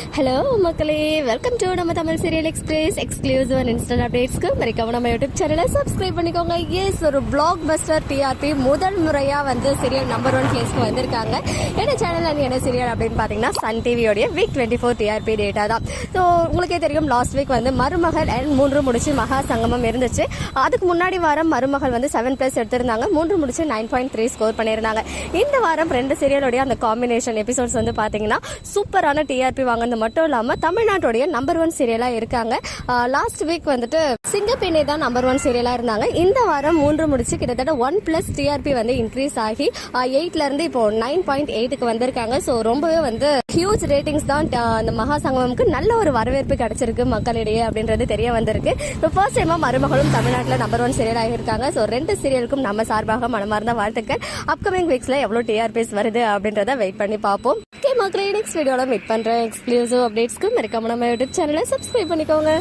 Hello மக்களே. Welcome to நம்ம Tamil serial express exclusive and instant அப்டேட்ஸ்க்கு மறக்காம நம்ம யூடியூப் சேனலை சப்ஸ்கிரைப் பண்ணிக்கோங்க. எஸ் ஒரு பிளாக் பஸ்டர் டிஆர்பி முதல் முறையாக வந்து சீரியல் நம்பர் ஒன் பிளேஸ்க்கு வந்திருக்காங்க. என்ன சேனல் அண்ட் என்ன சீரியல் அப்படின்னு பார்த்தீங்கன்னா Sun டிவியோடைய week twenty four TRP data தான். ஸோ உங்களுக்கே தெரியும் லாஸ்ட் வீக் வந்து மருமகள் அண்ட் மூன்று முடிச்சு மகா சங்கமம் இருந்துச்சு. அதுக்கு முன்னாடி வாரம் மருமகள் வந்து செவன் ப்ளஸ் எடுத்திருந்தாங்க. மூன்று முடிச்சு நைன் பாயிண்ட் த்ரீ ஸ்கோர் பண்ணியிருந்தாங்க. இந்த வாரம் ரெண்டு சீரியலுடைய அந்த காம்பினேஷன் எபிசோட்ஸ் வந்து பார்த்தீங்கன்னா சூப்பரான டிஆர்பி வாங்கினது மட்டும் இல்லாமல் தமிழ்நாட்டுடைய நம்பர் ஒன் சீரியலாக இருக்காங்க. லாஸ்ட் வீக் வந்துட்டு சிங்கப்பெண்ணே தான் நம்பர் ஒன் சீரியலாக இருந்தாங்க. இந்த வாரம் மூன்று முடிச்சு கிட்டத்தட்ட ஒன் பிளஸ் டிஆர்பி வந்து இன்க்ரீஸ் ஆகி எயிட்ல இருந்து இப்போ நைன் பாயிண்ட் எயிட்டுக்கு வந்திருக்காங்க. ஸோ ரொம்பவே வந்து ஹியூஜ் ரேட்டிங்ஸ் தான் அந்த மகா சங்கமம்க்கு நல்ல ஒரு வரவேற்பு கிடைச்சிருக்கு மக்களிடையே அப்படின்றது தெரிய வந்திருக்கு. இப்போ ஃபர்ஸ்ட் டைமா மருமகளும் தமிழ்நாட்டில் நம்பர் ஒன் சீரியல் ஆகியிருக்காங்க. ஸோ ரெண்டு சீரியலுக்கும் நம்ம சார்பாக மனமார்ந்த வாழ்த்துக்கள். அப்கமிங் வீக்ஸில் எவ்வளோ டிஆர்பிஸ் வருது அப்படின்றத வெயிட் பண்ணி பார்ப்போம். ஓகே மக்களே நெக்ஸ்ட் வீடியோவில் மீட் பண்ணுறேன் எக்ஸ்க்ளூசிவ் அப்டேட்ஸ்க்கு மறக்காம நம்ம யூடியூப் சேனலை சப்ஸ்கிரைப் பண்ணிக்கோங்க.